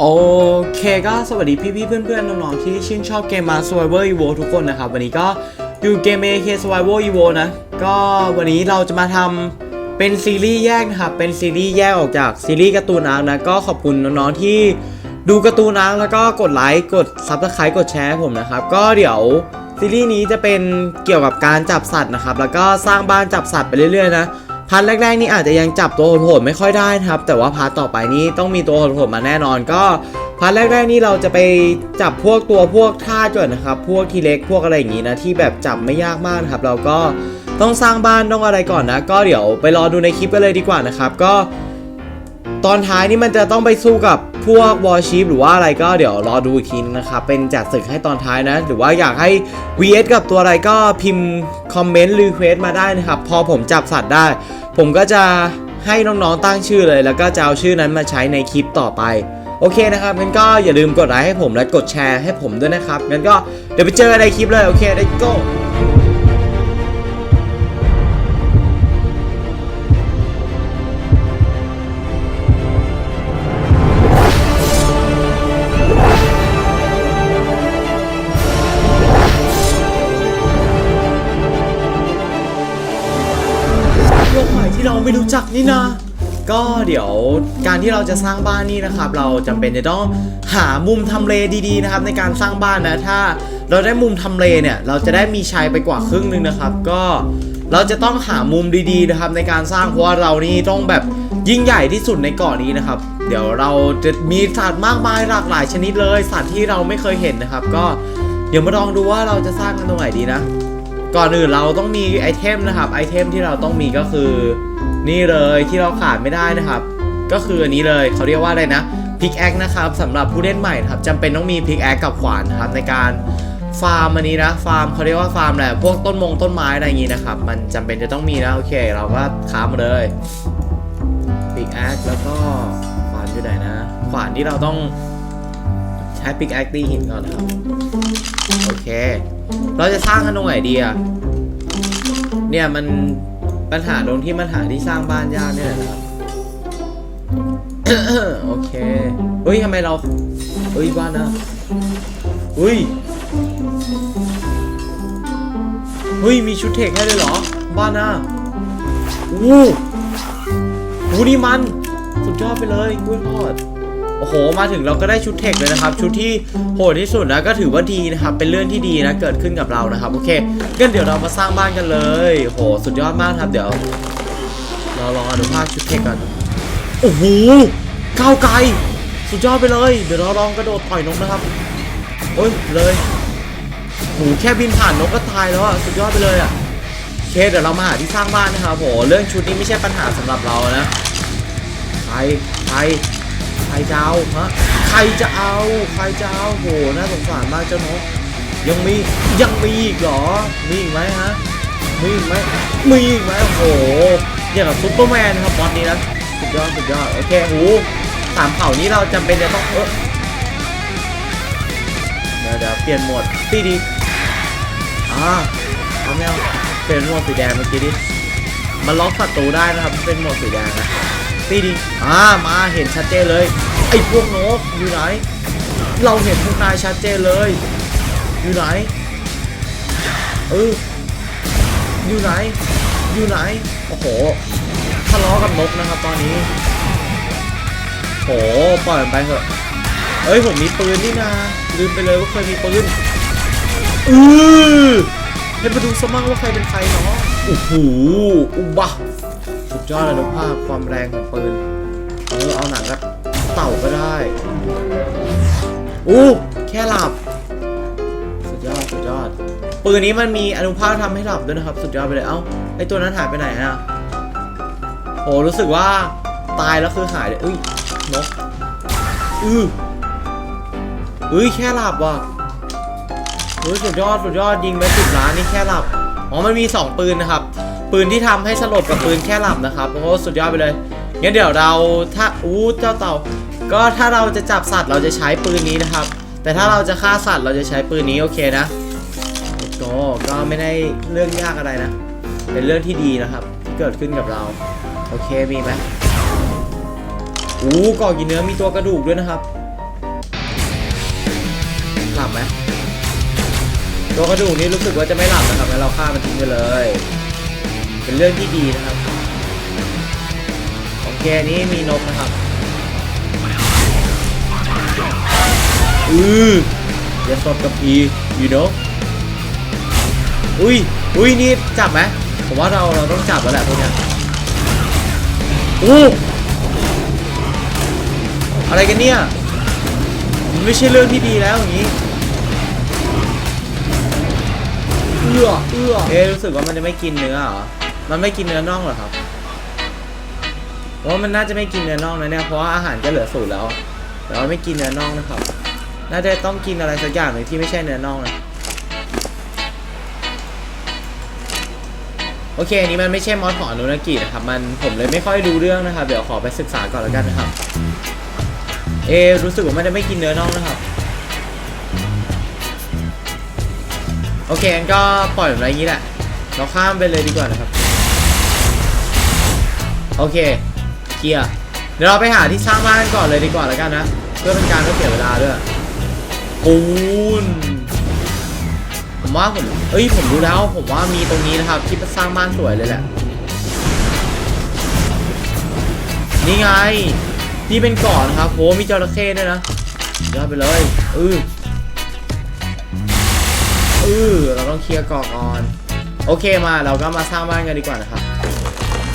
โอเคก็สวัสดีพี่ๆเพื่อนๆน้องๆที่ชื่นชอบเกมมา Survivor Evo ทุกคนนะครับ วันนี้ก็อยู่เกม AK Survivor Evo นะ ก็วันนี้เราจะมาทำเป็นซีรีส์แยกนะครับ เป็นซีรีส์แยกออกจากซีรีส์การ์ตูนอาร์นะ ก็ขอบคุณน้องๆที่ดูการ์ตูนอาร์แล้วก็กดไลค์กด Subscribe กดแชร์ให้ผมนะครับ ก็เดี๋ยวซีรีส์นี้จะเป็นเกี่ยวกับการจับสัตว์นะครับ แล้วก็สร้างบ้านจับสัตว์ไปเรื่อยๆนะ พาร์ทแรกๆนี่อาจจะยังจับตัวโหดๆไม่ค่อยได้ครับ แต่ว่าพาร์ทต่อไปนี้ต้องมีตัวโหดๆมาแน่นอนก็พาร์ทแรกๆนี่เราจะไปจับพวกตัวพวกท่าจดนะครับ พวกทีเล็กพวกอะไรอย่างงี้นะที่แบบจับไม่ยากมากนะครับ เราก็ต้องสร้างบ้านต้องอะไรก่อนนะ ก็เดี๋ยวไปรอดูในคลิปกันเลยดีกว่านะครับ ก็ ตอนท้ายนี่มันจะต้องไปสู้กับพวกวอร์ชิปหรือว่าอะไรก็เดี๋ยวรอดูอีกทีนึงนะครับ เป็นจัดศึกให้ตอนท้ายนะ หรือว่าอยากให้ VS กับตัวอะไรก็พิมพ์คอมเมนต์รีเควสมาได้นะครับ พอผมจับสัตว์ได้ ผมก็จะให้น้องๆตั้งชื่อเลย แล้วก็จะเอาชื่อนั้นมาใช้ในคลิปต่อไป โอเคนะครับงั้นก็อย่าลืมกดไลค์ให้ผมและกดแชร์ให้ผมด้วยนะครับงั้นก็เดี๋ยวไปเจอในคลิปเลยโอเคได้ก็ นี่นะก็เดี๋ยวการที่เราจะสร้างบ้านนี่นะครับ เราจำเป็นจะต้องหามุมทำเลดีๆนะครับ ในการสร้างบ้านนะถ้าเราได้มุมทำเลเนี่ย เราจะได้มีชัยไปกว่าครึ่งหนึงนะครับ ก็เราจะต้องหามุมดีๆนะครับ ในการสร้างเพราะว่าเรานี่ต้องแบบยิ่งใหญ่ที่สุดในเกาะนี้นะครับ เดี๋ยวเราจะมีสัตว์มากมายหลากหลายชนิดเลยสัตว์ที่เราไม่เคยเห็นนะครับ ก็เดี๋ยวมาลองดูว่าเราจะสร้างกันตรงไหนดีนะ ก่อนอื่นเราต้องมีไอเทมนะครับไอเทมที่เราต้องมีก็คือ นี่เลยที่เราขาดไม่ได้นะครับ ก็คืออันนี้เลยเขาเรียกว่าอะไรนะพิกแอคนะครับสำหรับผู้เล่นใหม่ครับจำเป็นต้องมีพิกแอคกับขวานครับในการฟาร์มอันนี้นะฟาร์มเขาเรียกว่าฟาร์มแหละพวกต้นมงต้นไม้อะไรอย่างงี้นะครับ มันจำเป็นจะต้องมีนะโอเค เราก็ค้ามาเลยพิกแอคแล้วก็ขวานอยู่ไหนนะขวานที่เราต้องใช้พิกแอคตีหินก่อนนะครับโอเค เราจะสร้างกันตรงไหนดีอะเนี่ยมัน ปัญหาตรงที่มันหาที่สร้างบ้านยากเนี่ยแหละนะครับ โอเคเฮ้ยทำไมเราเฮ้ยบ้านนะเฮ้ยเฮ้ย มีชุดเทคให้เลยเหรอ บ้านนะอู้หูนี่มัน สุดยอดไปเลยกล้วยทอด อ้โหมาถึงเราก็ได้ชุดเทคเลยนะครับ ชุดที่โหดที่สุดนะก็ถือว่าดีนะครับ เป็นเรื่องที่ดีนะเกิดขึ้นกับเรานะครับโอเคงั้นเดี๋ยวเรามาสร้างบ้านกันเลยโหสุดยอดมากครับ เดี๋ยว เราลองอนุภาคชุดเทคกันโอ้โหก้าวไกล สุดยอดไปเลย เดี๋ยวเราลองกระโดดต่อยนกนะครับโอ้ยเลยโหแค่บินผ่านนกก็ตายแล้วอะสุดยอดไปเลยอะโอเคเดี๋ยวเรามาหาที่สร้างบ้านนะครับโหเรื่องชุดนี้ไม่ใช่ปัญหาสำหรับเรานะใครใค รใครจะเอาฮะใครจะเอาใครจะเอาโหน่าสงสารมากเจ้านกยังมียังมีอีกเหรอมีอีกไหมฮะมีอีกไหมมีอีกไหมโอ้โหอย่างกับซุปเปอร์แมนครับบอสนี้นะสุดยอดสุดยอดโอเคโหสามเผ่านี้เราจำเป็นจะต้องเออเดี๋ยวเดี๋ยวเปลี่ยนโหมดตีดีอ่าเอาไม่เอาเปลี่ยนโหมดสีแดงเมื่อกี้ดิมันล็อกศัตรูได้นะครับเป็นโหมดสีแดงนะ ตีดีอ่ามาเห็นชัดเจนเลย ไอ้พวกนกอยู่ไหน เราเห็นพวกนายชัดเจนเลย อยู่ไหน เออ อยู่ไหน อยู่ไหน โอ้โหทะเลาะกับนกนะครับตอนนี้ โหปล่อยมันไปเถอะ เอ้ยผมมีปืนนี่นาลืมไปเลยว่าเคยมีปืนอือให้มาดูสมั่งว่าใครเป็นใครเนาะโอ้โหอุบะ สุดยอดเลยนุภาพความแรงของปืน เออเอาหนังกับเต่าก็ได้อู้แค่หลับ สุดยอดสุดยอด ปืนนี้มันมีอนุภาคทำให้หลับด้วยนะครับ สุดยอดไปเลย เอ้าไอตัวนั้นหายไปไหนอะโหรู้สึกว่าตายแล้วคือหายเลยอุ้ยนกอืออุ้ยแค่หลับว่ะเฮ้ยสุดยอดสุดยอดยิงไปสิบล้านนี่แค่หลับ อ๋อมันมี2ปืนนะครับ ปืนที่ทำให้สลบกับปืนแค่หลับนะครับโอ้สุดยอดไปเลยงั้นเดี๋ยวเราถ้าอู้เจ้าเต่า ก็ถ้าเราจะจับสัตว์เราจะใช้ปืนนี้นะครับ แต่ถ้าเราจะฆ่าสัตว์เราจะใช้ปืนนี้โอเคนะโอ้ก็ไม่ได้เรื่องยากอะไรนะ เป็นเรื่องที่ดีนะครับที่เกิดขึ้นกับเรา โอเคมีไหมอู้ก่อกินเนื้อมีตัวกระดูกด้วยนะครับหลับไหมตัวกระดูกนี้รู้สึกว่าจะไม่หลับนะครับงั้นเราฆ่ามันทิ้งไปเลย เป็นเรื่องที่ดีนะครับโอเคอันนี้มีนกนะครับอืออย่าสดกับ E you know อุ้ยอุ้ยนี่จับไหมผมว่าเราเราต้องจับแล้วแหละพวกเนี้ยอู้อะไรกันเนี่ยมันไม่ใช่เรื่องที่ดีแล้วอย่างนี้เอื้อเอื้อเอ๊รู้สึกว่ามันจะไม่กินเนื้อเหรอ มันไม่กินเนื้อน่องเหรอครับเพราะว่ามันน่าจะไม่กินเนื้อน่องนะเนี่ยเพราะว่าอาหารก็เหลือสูตรแล้ว แต่ว่าไม่กินเนื้อน่องนะครับ น่าจะต้องกินอะไรสักอย่างหนึ่งที่ไม่ใช่เนื้อน่องนะโอเคอันนี้มันไม่ใช่มอสของอนุนากินะครับ มันผมเลยไม่ค่อยรู้เรื่องนะครับ เดี๋ยวขอไปศึกษาก่อนแล้วกันนะครับ เอรู้สึกว่ามันจะไม่กินเนื้อน่องนะครับ โอเคงั้นก็ปล่อยมันไว้อย่างนี้แหละ เราข้ามไปเลยดีกว่านะครับ โอเคเคลียร์เดี๋ยวเราไปหาที่สร้างบ้านก่อนเลยดีกว่าแล้วกันนะ เพื่อเป็นการไม่เสียเวลาด้วยปูนผมว่าผมเอ้ยผมรู้แล้วผมว่ามีตรงนี้นะครับที่สร้างบ้านสวยเลยแหละนี่ไงนี่เป็นเก่อนนะครับโหมีจระเข้ด้วยนะยอดไปเลยเออเออเราต้องเคลียร์เกาะก่อน โอเคมาเราก็มาสร้างบ้านกันดีกว่านะครับ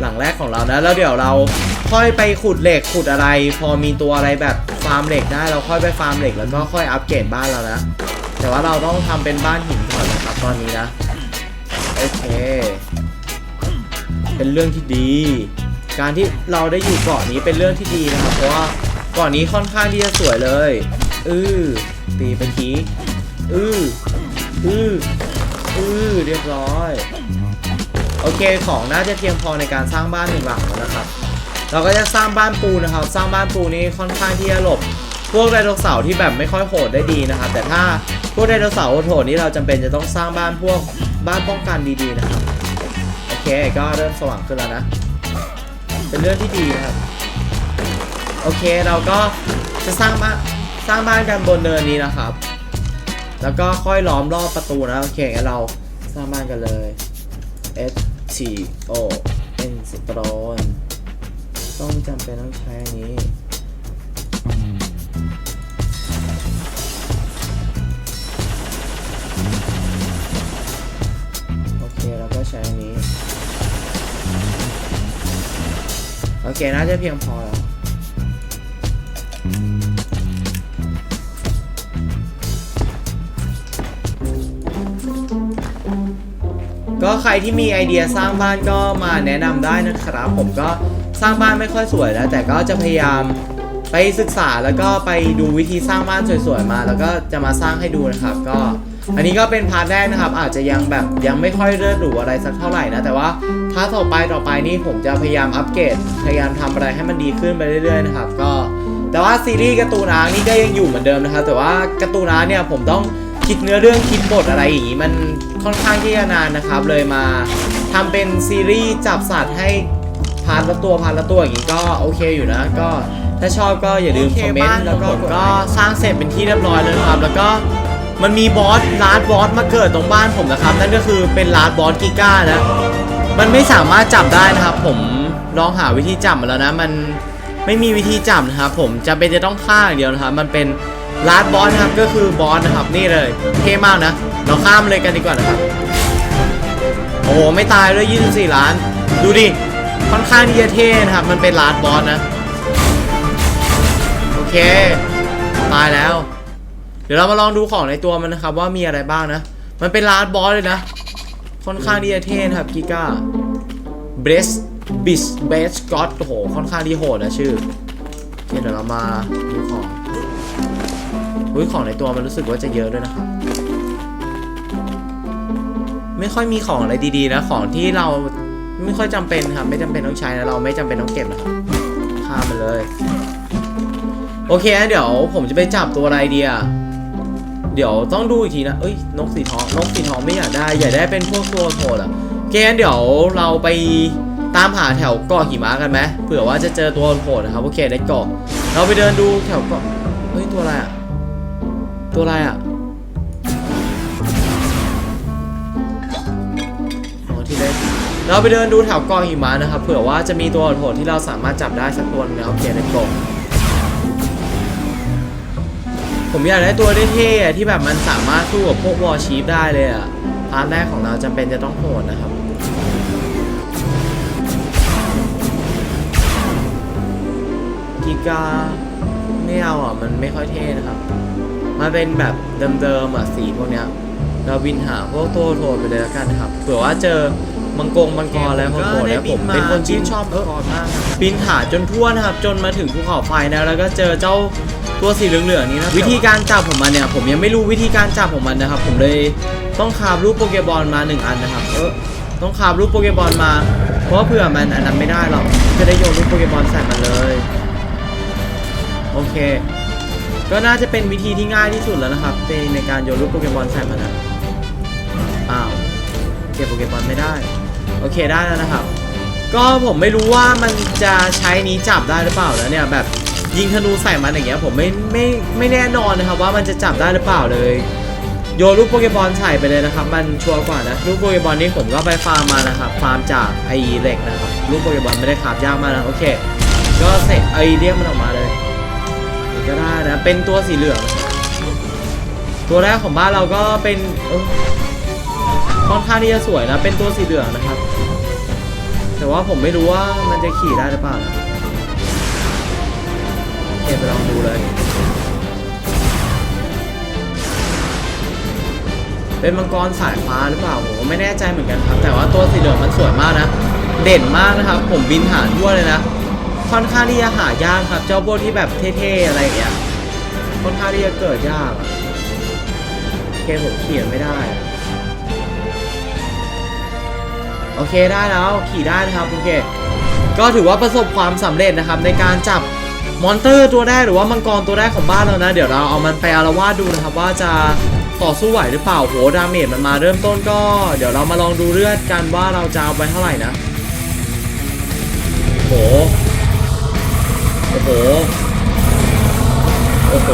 หลังแรกของเรานะ แล้วเดี๋ยวเราค่อยไปขุดเหล็กขุดอะไร พอมีตัวอะไรแบบฟาร์มเหล็กได้เราค่อยไปฟาร์มเหล็กแล้วก็ค่อยอัปเกรดบ้านเรานะ แต่ว่าเราต้องทำเป็นบ้านหินก่อนนะครับตอนนี้นะโอเค เป็นเรื่องที่ดี การที่เราได้อยู่เกาะนี้เป็นเรื่องที่ดีนะครับ เพราะว่าเกาะนี้ค่อนข้างที่จะสวยเลยอือตีไปทีอืออืออือเรียบร้อย โอเคของน่าจะเพียงพอในการสร้างบ้านหนึ่งหลังแล้วนะครับ เราก็จะสร้างบ้านปูนะครับ สร้างบ้านปูนี้ค่อนข้างที่จะหลบ พวกไดโนเสาร์ที่แบบไม่ค่อยโหดได้ดีนะครับ แต่ถ้าพวกไดโนเสาร์โหดนี้เราจำเป็นจะต้องสร้างบ้านพวกบ้านป้องกันดีๆนะครับ โอเคก็เริ่มสว่างขึ้นแล้วนะ เป็นเรื่องที่ดีนะครับ โอเคเราก็จะสร้างบ้านสร้างบ้านกันบนเนินนี้นะครับ แล้วก็ค่อยล้อมรอบประตูนะ โอเคงั้นเราสร้างบ้านกันเลย โอ้เป็นสตรอน ต้องจำเป็นต้องใช้อันนี้ โอเคแล้วก็ใช้อันนี้ โอเค น่าจะเพียงพอแล้ว ก็ใครที่มีไอเดียสร้างบ้านก็มาแนะนำได้นะครับ ผมก็สร้างบ้านไม่ค่อยสวยนะแต่ก็จะพยายามไปศึกษาแล้วก็ไปดูวิธีสร้างบ้านสวยๆมา แล้วก็จะมาสร้างให้ดูนะครับ ก็ อันนี้ก็เป็นพาร์ทแรกนะครับ อาจจะยังแบบยังไม่ค่อยเลิศหรูอะไรสักเท่าไหร่นะแต่ว่าพาร์ทต่อไปต่อไปนี่ผมจะพยายามอัปเกรดพยายามทำอะไรให้มันดีขึ้นไปเรื่อยๆนะครับก็แต่ว่าซีรีส์การ์ตูนอาร์นี่ก็ยังอยู่เหมือนเดิมนะครับแต่ว่าการ์ตูนอาร์เนี่ยผมต้อง คิดเนื้อเรื่องคิดบทอะไรอย่างนี้มันค่อนข้างที่จะนานนะครับ เลยมาทำเป็นซีรีส์จับสัตว์ให้พาร์ทละตัวพาร์ทละตัวอย่างนี้ก็โอเคอยู่นะ ก็ถ้าชอบก็อย่าลืมคอมเมนต์แล้วก็ผมก็สร้างเสร็จเป็นที่เรียบร้อยแล้วนะครับ แล้วก็มันมีบอสลาดบอสมาเกิดตรงบ้านผมนะครับ นั่นก็คือเป็นลาดบอสกิก้านะมันไม่สามารถจับได้นะครับ ผมลองหาวิธีจับมาแล้วนะ มันไม่มีวิธีจับนะครับผมจำเป็นจะต้องฆ่าอย่างเดียวนะครับมันเป็น ลาดบอสนะครับก็คือบอสนะครับนี่เลยเท่มากนะ เราข้ามเลยกันดีกว่านะครับ โอ้โหไม่ตายด้วย24 ล้าน ดูดิค่อนข้างที่จะเท่นะครับ มันเป็นลาดบอสนะ โอเค ตายแล้ว เดี๋ยวเรามาลองดูของในตัวมันนะครับ ว่ามีอะไรบ้างนะ มันเป็นลาดบอสเลยนะ ค่อนข้างที่จะเท่นะครับกิก้าเบสบิสเบสก็อตโอ้โหค่อนข้างที่โหดนะชื่อเดี๋ยวเรามาดูของ อุ้ยของในตัวมันรู้สึกว่าจะเยอะด้วยนะครับ ไม่ค่อยมีของอะไรดีๆนะ ของที่เราไม่ค่อยจำเป็นครับ ไม่จำเป็นต้องใช้นะเราไม่จำเป็นต้องเก็บนะครับข้ามไปเลย โอเคเดี๋ยวผมจะไปจับตัวอะไรดีอะเดี๋ยวต้องดูอีกทีนะ เอ้ย นกสีทอง นกสีทองไม่อยากได้ อยากได้เป็นพวกตัวโหดอะโอเคงั้นเดี๋ยวเราไปตามหาแถวเกาะหิมะกันไหมเผื่อว่าจะเจอตัวโหดนะครับ โอเคได้เกาะ เราไปเดินดูแถวเกาะ เฮ้ย ตัวอะไรอะ ตัวอะไรอะอ๋อที่เล็กเราไปเดินดูแถวกาะหิมะนะครับเผื่อว่าจะมีตัวโหดที่เราสามารถจับได้สักตัวนึงนะโอเคได้เกาะผมอยากได้ตัวเท่ๆที่แบบมันสามารถสู้กับพวกวอร์ชีฟได้เลยอะพาร์ทแรกของเราจำเป็นจะต้องโหดนะครับกิกาไม่เอาอะมันไม่ค่อยเท่นะครับ มาเป็นแบบเดิมๆอะสีพวกเนี้ยเราบินหาพวกตัวโหดไปเลยแล้วกันนะครับเผื่อว่าเจอมังกรมังกรแล้วพวกโหดแล้วผมเป็นคนชื่นชอบมังกรมากนะครับบินหาจนทั่วนะครับ จนมาถึงภูเขาไฟนะแล้วก็เจอเจ้าตัวสีเหลืองๆนี้นะวิธีการจับของมันเนี่ย ผมยังไม่รู้วิธีการจับของมันนะครับ ผมเลยต้องคาบรูปโปเกบอลมาหนึ่งอันนะครับ เออต้องคาบรูปโปเกบอลมา เพราะว่าเผื่อมันอันนั้นไม่ได้หรอกจะได้โยนรูปโปเกบอลใส่มันเลย โอเค ก็น่าจะเป็นวิธีที่ง่ายที่สุดแล้วนะครับในในการโยนรูปโปเกมอนใส่มันนะอ้าวเก็บโปเกมอนไม่ได้ โอเคได้แล้วนะครับ ก็ผมไม่รู้ว่ามันจะใช้นี้จับได้หรือเปล่าแล้วเนี่ยแบบยิงธนูใส่มันอย่างเงี้ยผมไม่ไม่ไม่แน่นอนนะครับว่ามันจะจับได้หรือเปล่าเลย โยนลูกโปเกมอนใส่ไปเลยนะครับ มันชัวร์กว่านะลูกโปเกมอนนี่ผมก็ไปฟาร์มมานะครับฟาร์มจากไอเหล็กนะครับลูกโปเกมอนไม่ได้ขาบยากมากนะโอเค ก็เสร็จไอเรียกมันออกมาเลย ก็ได้นะ เป็นตัวสีเหลือง ตัวแรกของบ้านเราก็เป็นค่อนข้างที่จะสวยนะ เป็นตัวสีเหลืองนะครับ แต่ว่าผมไม่รู้ว่ามันจะขี่ได้หรือเปล่านะเก็บไปลองดูเลย เป็นมังกรสายฟ้าหรือเปล่าผมไม่แน่ใจเหมือนกันครับ แต่ว่าตัวสีเหลืองมันสวยมากนะ เด่นมากนะครับ ผมบินหาทั่วเลยนะ ค่อนข้างที่จะหายากครับ เจ้าพวกที่แบบเท่ๆอะไรอย่างเงี้ยค่อนข้างที่จะเกิดยากเกมผมเขียนไม่ได้ โอเคได้แล้วขี่ได้นะครับโอเค ก็ถือว่าประสบความสำเร็จนะครับ ในการจับมอนเตอร์ตัวแรกหรือว่ามังกรตัวแรกของบ้านเรานะ เดี๋ยวเราเอามันไปอารวาสดูนะครับ ว่าจะต่อสู้ไหวหรือเปล่าโหดาเมจมันมาเริ่มต้นก็ เดี๋ยวเรามาลองดูเลือดกันว่าเราจะเอาไปเท่าไหร่นะโห โอ้โห โอ้โห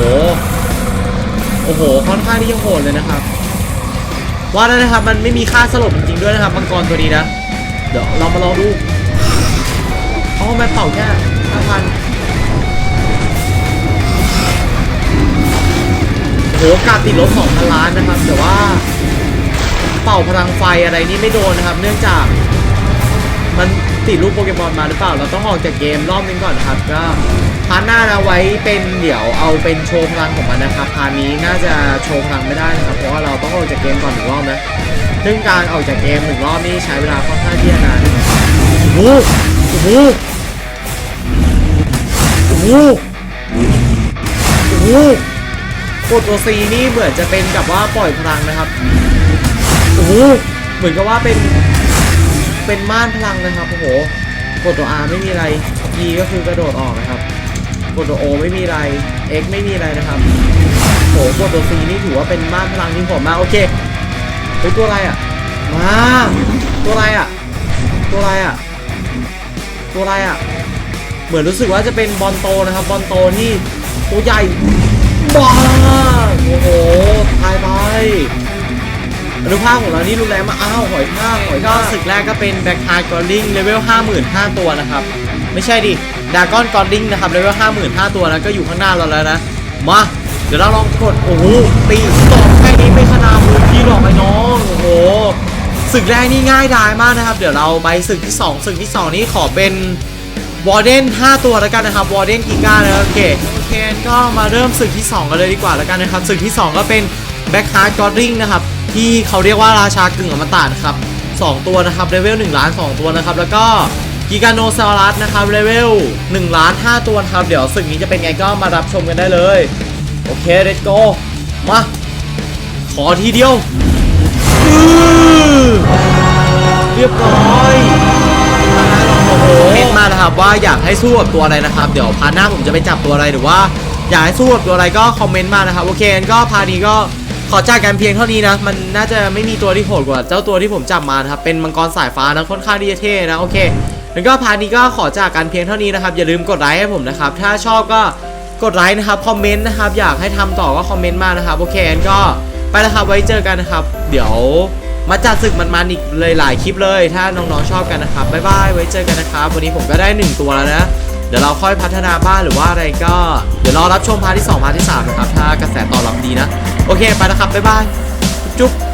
โอ้โห ค่อนข้างที่จะโหดเลยนะครับ ว่าแล้วนะครับ มันไม่มีค่าสลบจริงๆด้วยนะครับ มังกรตัวนี้นะ เดี๋ยวเรามาลองดูเอ๋อมันเป่าแค่ห้าพันโหกาติดลบสองพันล้านนะครับ แต่ว่าเป่าพลังไฟอะไรนี่ไม่โดนนะครับ เนื่องจากมัน ติดรูปโปเกมอนมาหรือเปล่า เราต้องออกจากเกมรอบนึงก่อนนะครับ ก็พาร์ทหน้านะไว้เป็นเดี๋ยวเอาเป็นโชว์พลังของมันนะครับพาร์ทนี้น่าจะโชว์พลังไม่ได้นะครับ เพราะว่าเราต้องออกจากเกมก่อนหนึ่งรอบนะซึ่งการออกจากเกมหนึ่งรอบนี่ใช้เวลาค่อนข้างที่จะนานโอ้โหโอ้โหโอ้โหโอ้โหกดตัวซีนี่เหมือนจะเป็นกับว่าปล่อยพลังนะครับโอ้โหเหมือนกับว่าเป็น เป็นม่านพลังนะครับโอ้โหกดตัว R ไม่มีอะไร E ก็คือกระโดดออกนะครับ กดตัว O ไม่มีอะไร X ไม่มีอะไรนะครับโอ้โหกดตัว C นี่ถือว่าเป็นม่านพลังที่ผมมากโอเคเฮ้ยตัวอะไรอะมาตัวอะไรอะตัวอะไรอะตัวอะไรอะเหมือนรู้สึกว่าจะเป็นบอลโตนะครับ บอลโตที่ตัวใหญ่บ้าโอ้โหตายไป อนุภาคของเรานี่รุนแรงมากอ้าวหอยทากหอยทากศึกแรกก็เป็นแบ็คฮาร์กอร์ลิงเลเวล55,000 ตัวนะครับ ไม่ใช่ดิดากอนกอร์ลิงนะครับเลเวล55,000 ตัวนะก็อยู่ข้างหน้าเราแล้วนะ มา เดี๋ยวเราลองกดโอ้โหตีตอกแค่นี้ไม่ขนาดมือพี่หรอกไอ้น้องโอ้โหศึกแรกนี่ง่ายดายมากนะครับ เดี๋ยวเราไปศึกที่ 2 ศึกที่ 2 นี้ขอเป็นวอร์เดน5ตัวแล้วกันนะครับวอร์เดนกิก้านะโอเคโอเคก็มาเริ่มศึกที่ 2 กันเลยดีกว่าแล้วกันนะครับศึกที่ 2 ก็เป็น แบ็คฮาร์ดกอร์ลิงนะครับที่เขาเรียกว่าราชากึ่งอมตะนะครับ2ตัวนะครับเลเวล1ล้าน 2 ตัวนะครับแล้วก็กิกาโนซารัสนะครับเลเวล1ล้าน 5 ตัวนะครับเดี๋ยวศึกนี้จะเป็นไงก็มารับชมกันได้เลย โอเค let's go มา ขอทีเดียว เรียบร้อยโอ้โหเห็นมานะครับว่าอยากให้สู้กับตัวอะไรนะครับ เดี๋ยวพาหน้าผมจะไปจับตัวอะไรหรือว่า อยากให้สู้กับตัวอะไรก็คอมเมนต์มานะครับ โอเคงั้นก็พานี้ก็ ขอจากกันเพียงเท่านี้นะ มันน่าจะไม่มีตัวที่โหดกว่า เจ้าตัวที่ผมจับมานะครับ เป็นมังกรสายฟ้านะค่อนข้างที่จะเท่นะ โอเคงั้นก็พาร์ทนี้ก็ขอจากกันเพียงเท่านี้นะครับ อย่าลืมกดไลค์ให้ผมนะครับ ถ้าชอบก็กดไลค์นะครับ คอมเมนต์นะครับ อยากให้ทำต่อก็คอมเมนต์มานะครับ โอเคงั้นก็ไปแล้วครับ ไว้เจอกันนะครับ เดี๋ยวมาจัดศึกมันๆอีกเลยหลายคลิปเลย ถ้าน้องๆชอบกันนะครับบ๊ายบายไว้เจอกันนะครับ วันนี้ผมก็ได้หนึ่งตัวแล้วนะ เดี๋ยวเราค่อยพัฒนาบ้านหรือว่าอะไรก็ เดี๋ยวรอรับชมพาร์ทที่ 2 พาร์ทที่ 3 นะครับ ถ้ากระแสตอบรับดีนะ โอเค ไปแล้วครับ บ๊ายบาย จุ๊บ